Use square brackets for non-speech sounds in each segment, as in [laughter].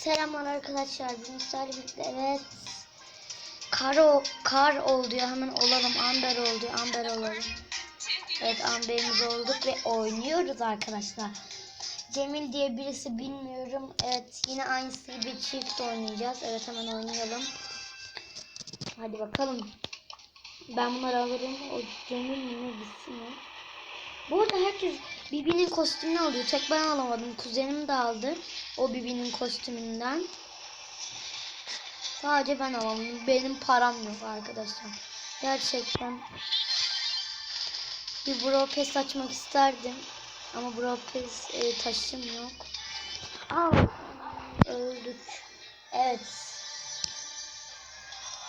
Selamlar arkadaşlar. Sizlerle birlikte evet. Kar, o, kar oldu ya hemen olalım. Amber oldu. Amber olalım. Evet amberimiz olduk ve oynuyoruz arkadaşlar. Cemil diye birisi bilmiyorum. Evet yine aynısı gibi çift oynayacağız. Evet hemen oynayalım. Hadi bakalım. Ben bunları alırım. O Cemil mi bitsin ya. Bu arada herkes Bibi'nin kostümünü alıyor. Tek ben alamadım. Kuzenim de aldı. O Bibi'nin kostümünden. Sadece ben alamadım. Benim param yok arkadaşlar. Gerçekten. Bir Bro açmak isterdim. Ama Bro Pass e, taşım yok. Aa, öldük. Evet.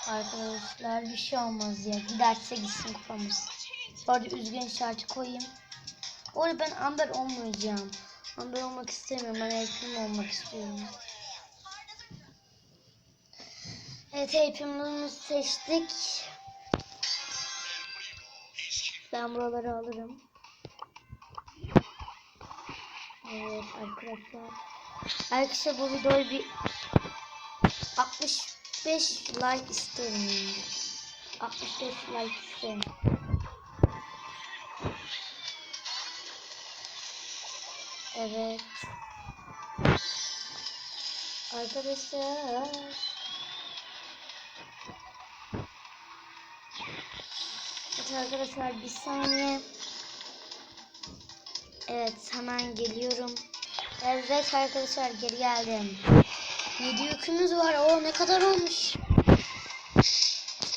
Arkadaşlar bir şey olmaz ya. Giderse gitsin kupamız. Bu arada üzgün işareti koyayım. Bu ben Amber olmayacağım. Amber olmak istemiyorum. Ben Elfim olmak istiyorum. Evet Elfim'imizi seçtik. Ben buraları alırım. Evet arkadaşlar. Arkadaşlar bu videoyu bir 65 like isterim. yani. 65 like isterim. Evet. Arkadaşlar. Evet arkadaşlar bir saniye. Evet hemen geliyorum. Evet arkadaşlar geri geldim. 7 yükümüz var. O ne kadar olmuş.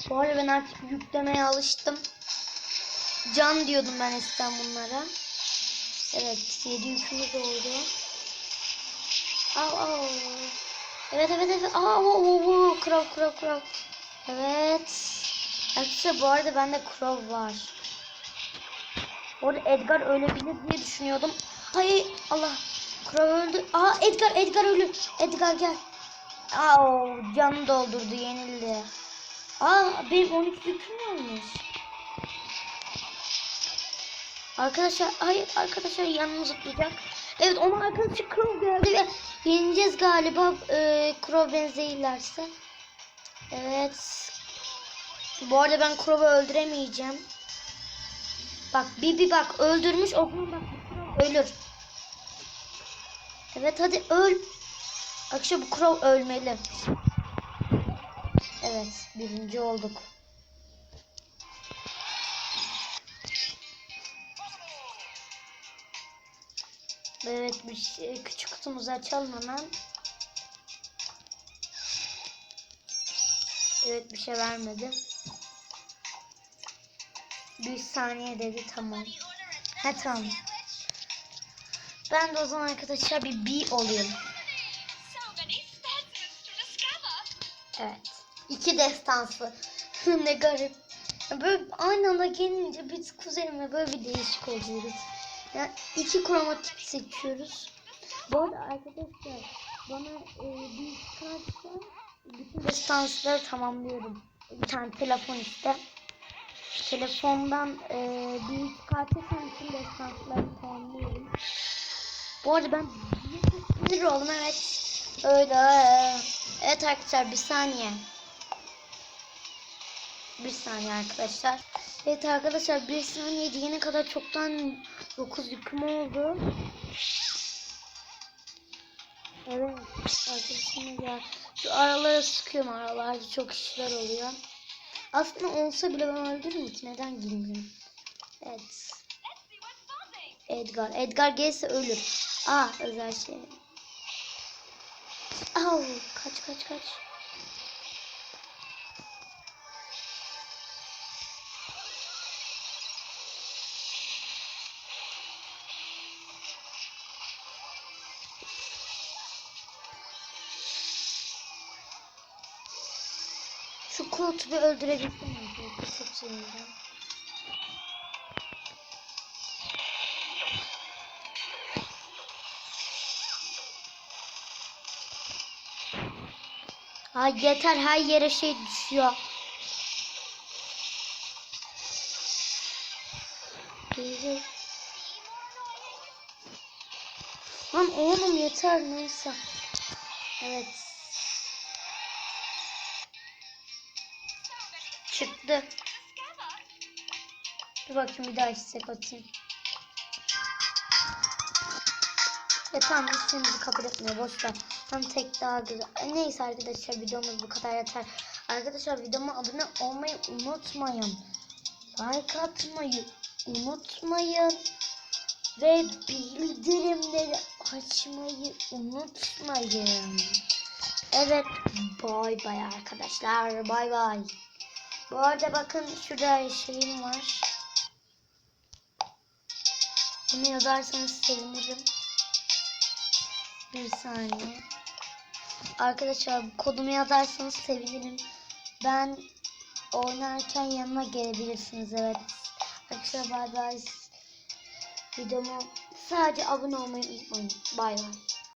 Bu arada ben artık yüklemeye alıştım. Can diyordum ben eskiden bunlara. Evet, 7 yükümüz oldu. Au. Evet evet evet. Aa o o o krav krav krav. Evet. Arkadaşlar bu arada bende krav var. Orada Edgar ölebilir diye düşünüyordum. Hayır Allah. Krav öldü. Aa Edgar Edgar ölü. Edgar gel. Aa canı doldurdu yenildi. Aa benim 12 yüküm olmuş. Arkadaşlar hayır arkadaşlar yanımı zıplayacak. Evet onun arkadaşı Crow geldi ve yeneceğiz galiba e, Crow benzeyirlerse. Evet. Bu arada ben Crow'u öldüremeyeceğim. Bak Bibi bak öldürmüş o zaman bak ölür. Evet hadi öl. Arkadaşlar bu Crow ölmeli. Evet birinci olduk. Evet bir şey, küçük kutumuzu açalım hemen. Evet bir şey vermedi. Bir saniye dedi tamam. Ha tamam. Ben de o zaman arkadaşlar bir B olayım. Evet. İki destansı. [laughs] ne garip. Böyle aynı anda gelince biz kuzenimle böyle bir değişik oluyoruz. Yani iki kromatik seçiyoruz. Bu arada arkadaşlar bana e, bir çıkarsa bütün destansları tamamlıyorum. Bir tane telefon işte. Telefondan e, bir çıkartırsam bütün destansları tamamlıyorum. Bu arada ben bir oldum evet. Öyle. Evet arkadaşlar bir saniye. Bir saniye arkadaşlar. Evet arkadaşlar bir saniye diyene kadar çoktan 9 yüküm oldu. Evet arkadaşım ya. Şu aralara sıkıyorum aralarda çok işler oluyor. Aslında olsa bile ben öldürürüm ki neden girmiyorum. Evet. Edgar. Edgar gelirse ölür. Aa özel şey. Au kaç kaç kaç. Şu Kurt'u bir öldürebilsem mi? Kurt'u çok sevineceğim. Ay yeter her yere şey düşüyor. Gelecek. Lan oğlum yeter neyse. Evet. Çıktı. Dur bakayım bir daha istek atayım. Ya tamam isteğimizi kabul etmiyor. Boş ver. Tam tek daha güzel. E, Neyse arkadaşlar videomuz bu kadar yeter. Arkadaşlar videoma abone olmayı unutmayın. Like atmayı unutmayın. Ve bildirimleri açmayı unutmayın. Evet. Bay bay arkadaşlar. Bay bay. Bu arada bakın şurada şeyim var. Bunu yazarsanız sevinirim. Bir saniye. Arkadaşlar kodumu yazarsanız sevinirim. Ben oynarken yanıma gelebilirsiniz evet. Arkadaşlar bay bay. Videomu sadece abone olmayı unutmayın. Bay bay.